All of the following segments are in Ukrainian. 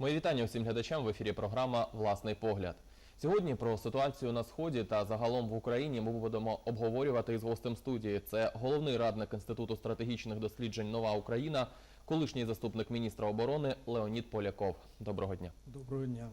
Мої вітання усім глядачам в ефірі програма Власний погляд. Сьогодні про ситуацію на сході та загалом в Україні ми будемо обговорювати із гостем студії. Це головний радник Інституту стратегічних досліджень Нова Україна, колишній заступник міністра оборони Леонід Поляков. Доброго дня. Доброго дня.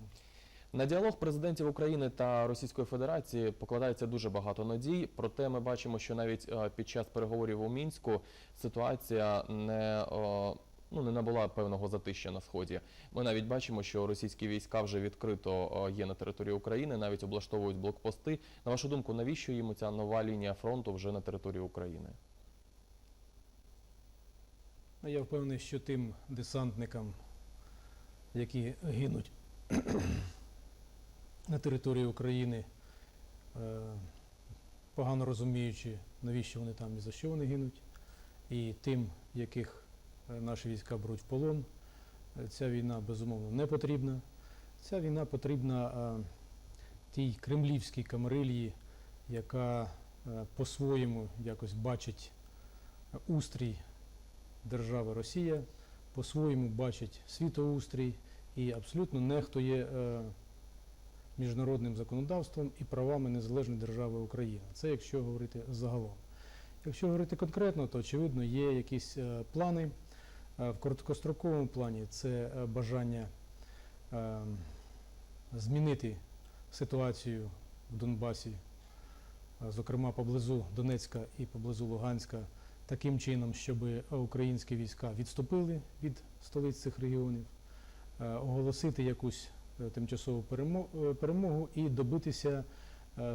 На діалог президентів України та Російської Федерації покладається дуже багато надій. Проте ми бачимо, що навіть е, під час переговорів у мінську ситуація не, е, ну, не набула певного затища на сході. Ми навіть бачимо, що російські війська вже відкрито є на території України, навіть облаштовують блокпости. На вашу думку, навіщо їм ця нова лінія фронту вже на території України? Ну, Я впевнений, що тим десантникам, які гинуть на території України, е, погано розуміючи, навіщо вони там і за що вони гинуть, і тим, яких наші війська беруть в полон, е, ця війна безумовно не потрібна. Ця війна потрібна е, тій кремлівській камарилії, яка е, по-своєму якось бачить е, устрій держави Росія по-своєму бачить світоустрій і абсолютно нехтує е, міжнародним законодавством і правами незалежної держави Україна. Це якщо говорити загалом. Якщо говорити конкретно, то очевидно є якісь е, плани. Е, в короткостроковому плані це е, бажання е, змінити ситуацію в Донбасі, зокрема поблизу Донецька і поблизу Луганська, таким чином, щоб українські війська відступили від столиць цих регіонів, оголосити якусь тимчасову перемогу і добитися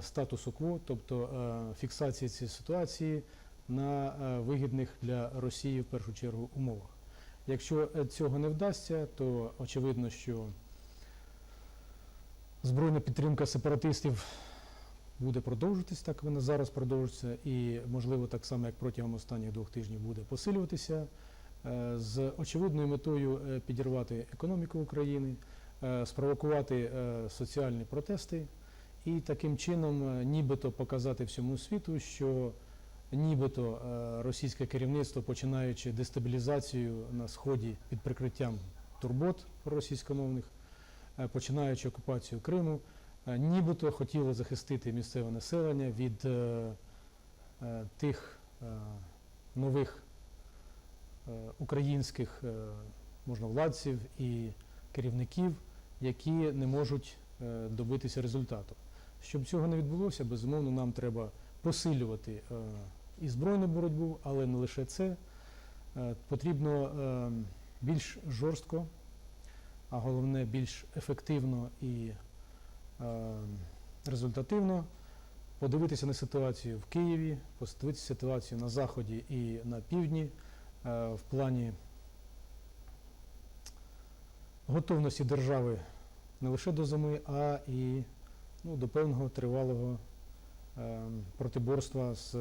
статусу кво, тобто фіксації цієї ситуації на вигідних для Росії в першу чергу умовах. Якщо е, цього не вдасться, то очевидно, що збройна підтримка сепаратистів буде продовжуватись, так вона зараз продовжується, і можливо так само, як протягом останніх двох тижнів буде посилюватися е, з очевидною метою е, підірвати економіку України, спровокувати соціальні протести і таким чином нібито показати всьому світу, що нібито е, російське керівництво, починаючи дестабілізацію на сході під прикриттям турбот російськомовних, е, починаючи окупацію Криму, е, нібито хотіло захистити місцеве населення від тих нових українських можновладців і керівників, які не можуть добитися результату. Щоб цього не відбулося, безумовно, нам треба посилювати і збройну боротьбу, але не лише це. Е, Потрібно е, більш жорстко, а головне більш ефективно і е, результативно подивитися на ситуацію в Києві, подивитися ситуацію на Заході і на півдні в плані готовності держави не лише до зими, а і ну, до певного тривалого протиборства з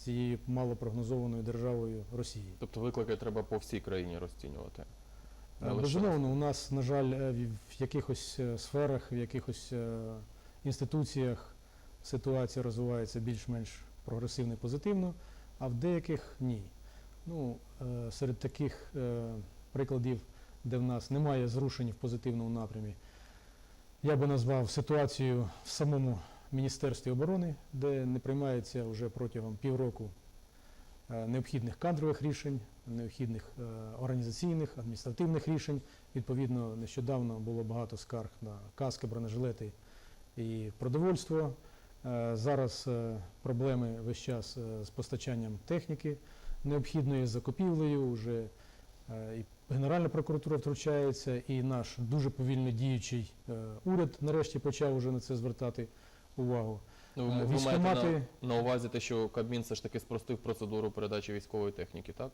цією малопрогнозованою державою Росії. Тобто виклики треба по всій країні розцінювати. Е, Безумовно, у нас, на жаль, е, в якихось е, сферах, в якихось інституціях ситуація розвивається більш-менш прогресивно і позитивно, а в деяких ні. Ну, серед таких прикладів, де в нас немає зрушень в позитивному напрямі, я би назвав ситуацію в самому Міністерстві оборони, де не приймається вже протягом півроку е, необхідних кадрових рішень, необхідних е, організаційних, адміністративних рішень. Відповідно, нещодавно було багато скарг на каски, бронежилети і продовольство. Е, Зараз проблеми весь час з постачанням техніки необхідної закупівлею. Вже і Генеральна прокуратура втручається, і наш дуже повільно діючий уряд нарешті почав уже на це звертати увагу. Ну, ви, Е, ви маєте на, на увазі те, що Кабмін все ж таки спростив процедуру передачі військової техніки, так?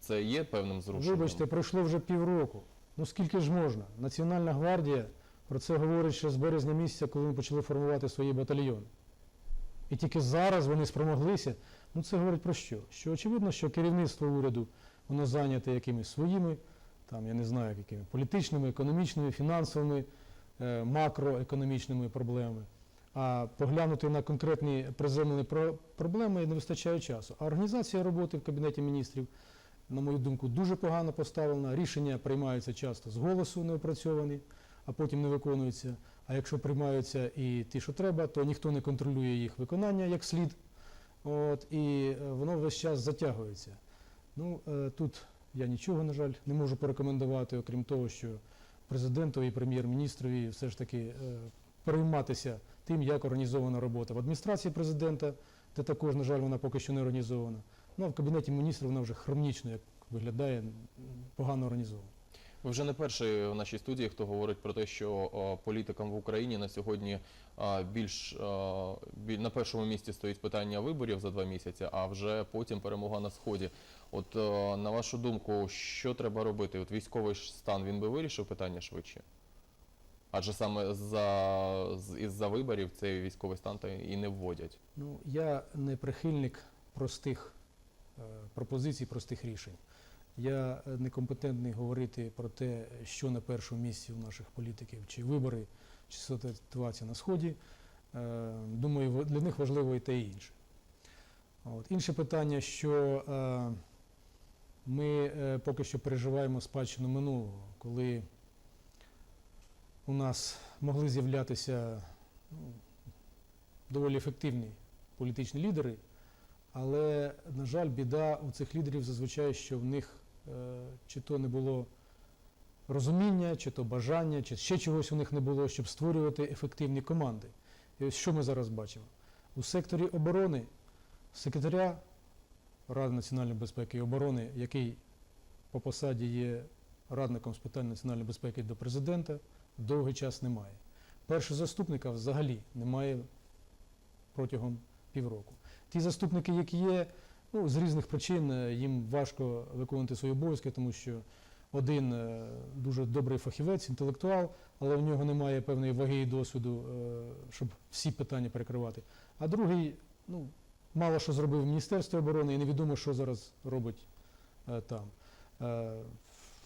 Це є певним зрушенням? Вибачте, пройшло вже півроку. Ну скільки ж можна? Національна гвардія про це говорить ще з березня місяця, коли ми почали формувати свої батальйони. І тільки зараз вони спромоглися. Ну це говорить про що? Що очевидно, що керівництво уряду воно зайняте якимись своїми, там я не знаю, якими політичними, економічними, фінансовими, е, макроекономічними проблемами. А поглянути на конкретні приземлені про- проблеми не вистачає часу. А організація роботи в Кабінеті міністрів на мою думку, дуже погано поставлена. Рішення приймаються часто з голосу неопрацьовані, а потім не виконуються. А якщо приймаються і ті, що треба, то ніхто не контролює їх виконання як слід. От, і е, воно весь час затягується. Ну, е, тут я нічого, на жаль, не можу порекомендувати, окрім того, що президентові і прем'єр-міністрові все ж таки е, перейматися тим, як організована робота в адміністрації президента, де також, на жаль, вона поки що не організована. Ну а в кабінеті міністрів вона вже хронічно, як виглядає, погано організована. Ви вже не перший в нашій студії, хто говорить про те, що о, політикам в Україні на сьогодні а, більш а, біль- на першому місці стоїть питання виборів за два місяці, а вже потім перемога на сході. От е, на вашу думку, що треба робити? От військовий стан він би вирішив питання швидше? Адже саме за із-за виборів цей військовий стан та і не вводять. Ну, я не прихильник простих е, пропозицій, простих рішень. Я е, некомпетентний говорити про те, що на першому місці у наших політиків, чи вибори, чи ситуація на Сході. Е, Думаю, для них важливо і те, і інше. От. Інше питання, що ми поки що переживаємо спадщину минулого, коли у нас могли з'являтися ну, доволі ефективні політичні лідери, але, на жаль, біда у цих лідерів зазвичай, що в них е, чи то не було розуміння, чи то бажання, чи ще чогось у них не було, щоб створювати ефективні команди. І ось що ми зараз бачимо? У секторі оборони секретаря Ради національної безпеки і оборони, який по посаді є радником з питань національної безпеки до президента, довгий час немає. Першого заступника взагалі немає протягом півроку. Ті заступники, які є, ну, з різних причин е, їм важко виконувати свої обов'язки, тому що один е, дуже добрий фахівець, інтелектуал, але в нього немає певної ваги і досвіду, е, щоб всі питання перекривати. А другий, ну, мало що зробив в Міністерстві оборони і невідомо, що зараз робить там.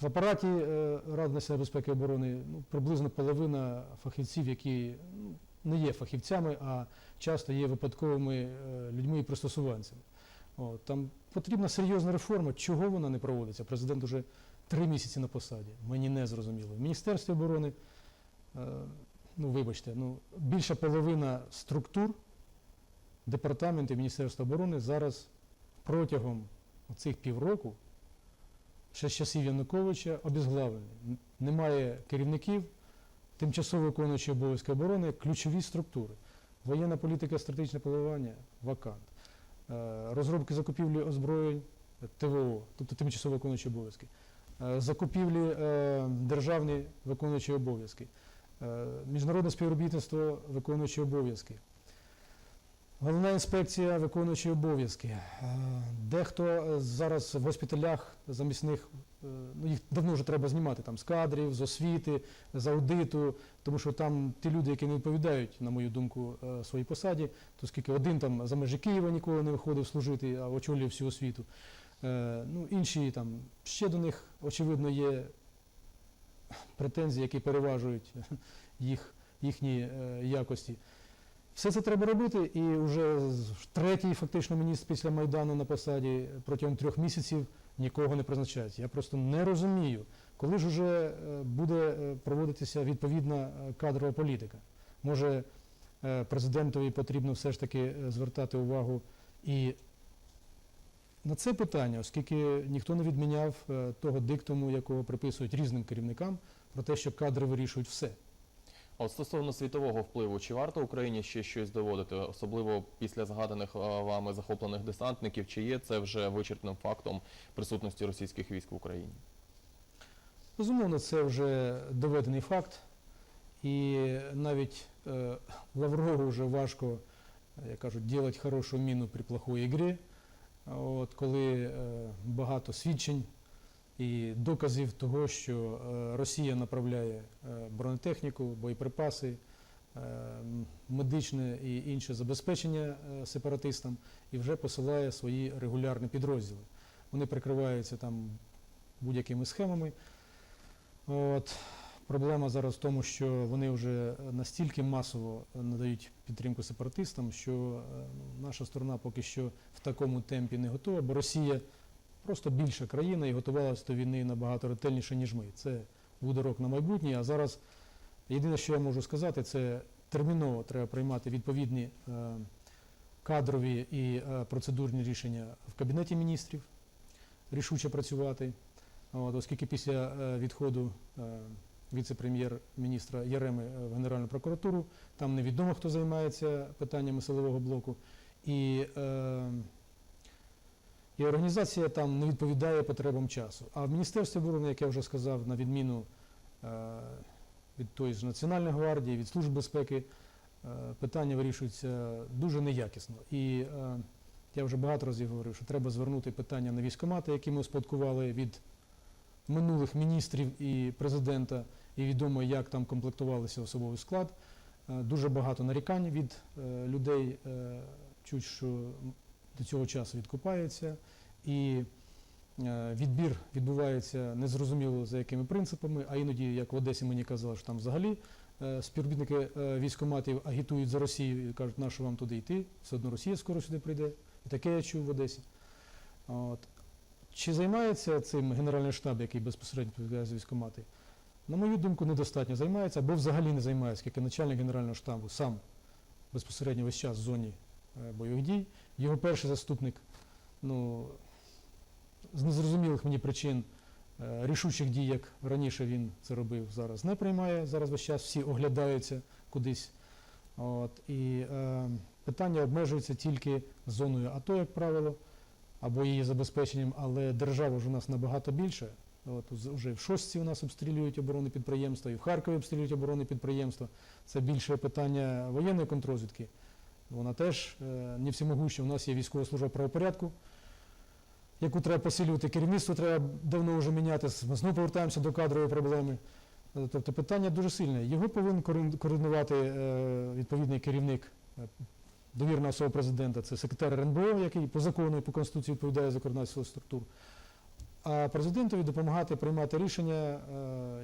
В апараті е, Ради національної безпеки і оборони ну, приблизно половина фахівців, які ну, не є фахівцями, а часто є випадковими е, людьми і пристосуванцями. От, там потрібна серйозна реформа. Чого вона не проводиться? Президент уже три місяці на посаді. Мені не зрозуміло. В Міністерстві оборони, е, ну вибачте, ну, більша половина структур департаментів Міністерства оборони зараз протягом цих півроку ще з часів Януковича обезглавлені. Немає керівників, тимчасово виконуючі обов'язки оборони, ключові структури. Воєнна політика, стратегічне планування вакант. Е, Розробки закупівлі озброєнь ТВО, тобто тимчасово виконуючі обов'язки. Е, Закупівлі е, державні виконуючі обов'язки. Міжнародне співробітництво виконуючі обов'язки. Головна інспекція виконуючі обов'язки. Е, Дехто е, зараз в госпіталях замісних, е, ну їх давно вже треба знімати там з кадрів, з освіти, з аудиту, тому що там ті люди, які не відповідають, на мою думку, своїй посаді, то оскільки один там за межі Києва ніколи не виходив служити, а очолює всю освіту. Ну, інші там ще до них, очевидно, є претензії, які переважують їх, їхні якості. Все це треба робити, і вже третій фактично міністр після Майдану на посаді протягом трьох місяців нікого не призначається. Я просто не розумію, коли ж уже е, буде е, проводитися відповідна е, кадрова політика. Може, президентові потрібно все ж таки звертати увагу і на це питання, оскільки ніхто не відміняв того диктуму, якого приписують різним керівникам, про те, що кадри вирішують все. От стосовно світового впливу, чи варто Україні ще щось доводити, особливо після згаданих вами захоплених десантників, чи є це вже вичерпним фактом присутності російських військ в Україні? Безумовно, це вже доведений факт. І навіть е, Лаврову вже важко, е, як кажуть, робити хорошу міну при плохой ігрі. Коли е, багато свідчень і доказів того, що е, Росія направляє е, бронетехніку, боєприпаси, е, медичне і інше забезпечення сепаратистам і вже посилає свої регулярні підрозділи. Вони прикриваються там будь-якими схемами. От. Проблема зараз в тому, що вони вже настільки масово надають підтримку сепаратистам, що ну, наша сторона поки що в такому темпі не готова, бо Росія просто більша країна і готувалася до війни набагато ретельніше, ніж ми. Це буде рок на майбутнє. А зараз єдине, що я можу сказати, це терміново треба приймати відповідні е, кадрові і е, процедурні рішення в Кабінеті міністрів, рішуче працювати. От, оскільки після е, відходу віце-прем'єр-міністра Яреми в Генеральну прокуратуру там невідомо, хто займається питаннями силового блоку. І, е, і організація там не відповідає потребам часу. А в Міністерстві оборони, як я вже сказав, на відміну е, від тої ж Національної гвардії, від Служби безпеки, е, питання вирішуються дуже неякісно. І е, я вже багато разів говорив, що треба звернути питання на військомати, які ми успадкували від минулих міністрів і президента, і відомо, як там комплектувалися особовий склад. Дуже багато нарікань від людей, чуть що до цього часу відкупаються, і е, відбір відбувається незрозуміло за якими принципами, а іноді, як в Одесі мені казали, що там взагалі е, співробітники е, військоматів агітують за Росію і кажуть, на що вам туди йти, все одно Росія скоро сюди прийде. І таке я чув в Одесі. От. Чи займається цим Генеральний штаб, який безпосередньо відповідає за військомати? На мою думку, недостатньо займається, або взагалі не займається, як і начальник Генерального штабу сам безпосередньо весь час в зоні бойових дій. Його перший заступник, ну, з незрозумілих мені причин е, рішучих дій, як раніше він це робив, зараз не приймає. Зараз весь час всі оглядаються кудись. От, і е, питання обмежується тільки зоною АТО, як правило, або її забезпеченням, але держава ж у нас набагато більше. От вже в Шостці у нас обстрілюють оборонні підприємства, і в Харкові обстрілюють оборонні підприємства. Це більше питання воєнної контрозвідки. Вона теж е, не всемогуща. У нас є військова служба правопорядку, яку треба посилювати. Керівництво треба давно вже міняти. Ми знову повертаємося до кадрової проблеми. Е, Тобто питання дуже сильне. Його повинен координувати е, відповідний керівник, довірна особа президента, це секретар РНБО, який по закону і по Конституції відповідає за координацію структур. А президентові допомагати приймати рішення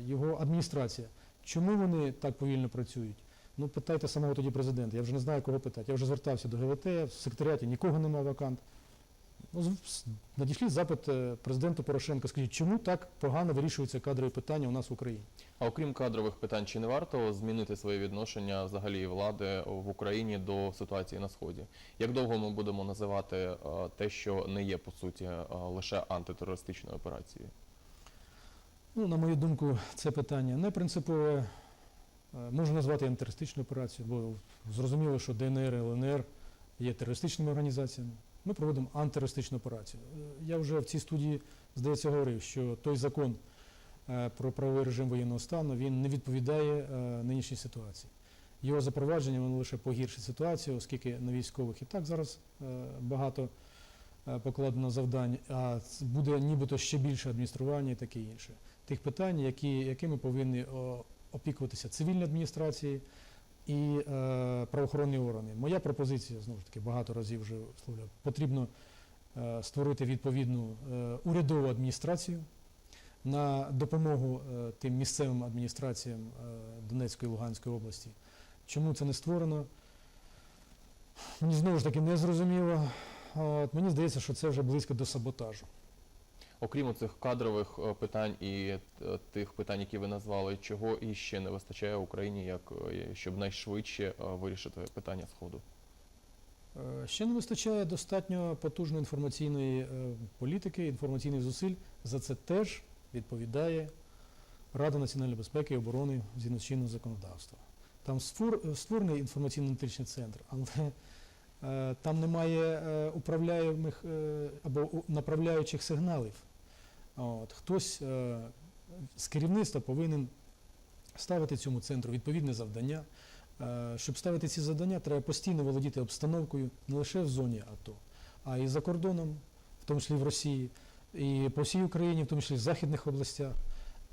його адміністрація. Чому вони так повільно працюють? Ну, питайте самого тоді президента. Я вже не знаю, кого питати. Я вже звертався до ГВТ, в секретаріаті нікого немає вакант. Ну, надішліть запит е, президенту Порошенка. Скажіть, чому так погано вирішуються кадрові питання у нас в Україні? А окрім кадрових питань, чи не варто змінити своє відношення взагалі влади в Україні до ситуації на сході? Як довго ми будемо називати е, те, що не є по суті е, лише антитерористичною операцією? Ну, на мою думку, це питання не принципове. Е, Можна назвати антитерористичною операцією, бо зрозуміло, що ДНР і ЛНР є терористичними організаціями. Ми проводимо антитерористичну операцію. Е, Я вже в цій студії, здається, говорив, що той закон е, про правовий режим воєнного стану він не відповідає нинішній ситуації. Його запровадження воно лише погіршить ситуацію, оскільки на військових і так зараз багато покладено завдань, а буде нібито ще більше адміністрування і таке інше. Тих питань, які, якими повинні о, опікуватися цивільні адміністрації і е, правоохоронні органи. Моя пропозиція, знову ж таки, багато разів вже висловляв, потрібно е, створити відповідну е, урядову адміністрацію на допомогу е, тим місцевим адміністраціям е, Донецької і Луганської області. Чому це не створено? Мені знову ж таки не зрозуміло. От, мені здається, що це вже близько до саботажу. Окрім цих кадрових е, питань і е, тих питань, які ви назвали, чого іще не вистачає Україні, як е, щоб найшвидше вирішити питання сходу? Ще не вистачає достатньо потужної інформаційної політики, інформаційних зусиль. За це теж відповідає Рада національної безпеки і оборони згідно з чинного законодавства. Там створ- створений інформаційно-аналітичний центр, але там немає управляємих або направляючих сигналів. От, хтось е, з керівництва повинен ставити цьому центру відповідне завдання. Е, Щоб ставити ці завдання, треба постійно володіти обстановкою не лише в зоні АТО, а і за кордоном, в тому числі в Росії, і по всій Україні, в тому числі в західних областях.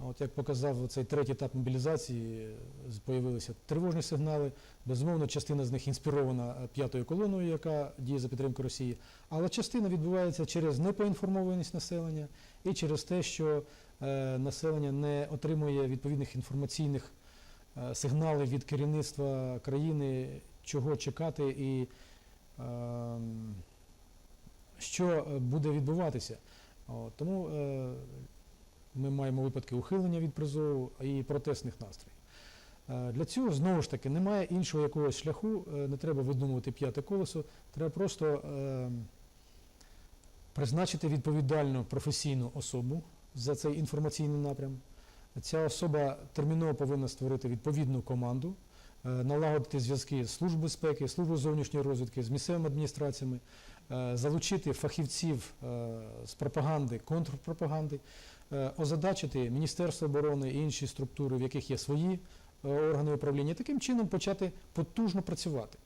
От як показав цей третій етап мобілізації, з- появилися тривожні сигнали. Безумовно, частина з них інспірована п'ятою колоною, яка діє за підтримку Росії. Але частина відбувається через непоінформованість населення і через те, що е, населення не отримує відповідних інформаційних е, сигнали від керівництва країни, чого чекати і ем, що буде відбуватися. Тому е, ми маємо випадки ухилення від призову і протестних настроїв. Е, Для цього знову ж таки немає іншого якогось шляху, е, не треба видумувати п'яте колесо, треба просто е, призначити відповідальну професійну особу за цей інформаційний напрям. Ця особа терміново повинна створити відповідну команду, налагодити зв'язки з Службою безпеки, Службою зовнішньої розвідки, з місцевими адміністраціями, залучити фахівців з пропаганди, контрпропаганди, озадачити Міністерство оборони і інші структури, в яких є свої е, органи управління, таким чином почати потужно працювати.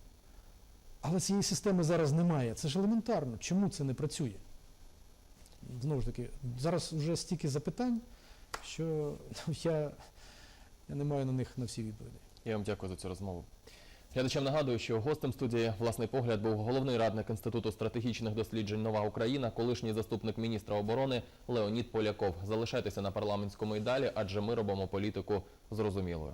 Але цієї системи зараз немає. Це ж елементарно. Чому це не працює? Знову ж таки, зараз вже стільки запитань, що я, я не маю на них на всі відповіді. Я вам дякую за цю розмову. Глядачам нагадую, що гостем студії власний погляд був головний радник Інституту стратегічних досліджень Нова Україна, колишній заступник міністра оборони Леонід Поляков. Залишайтеся на парламентському і далі, адже ми робимо політику зрозумілою.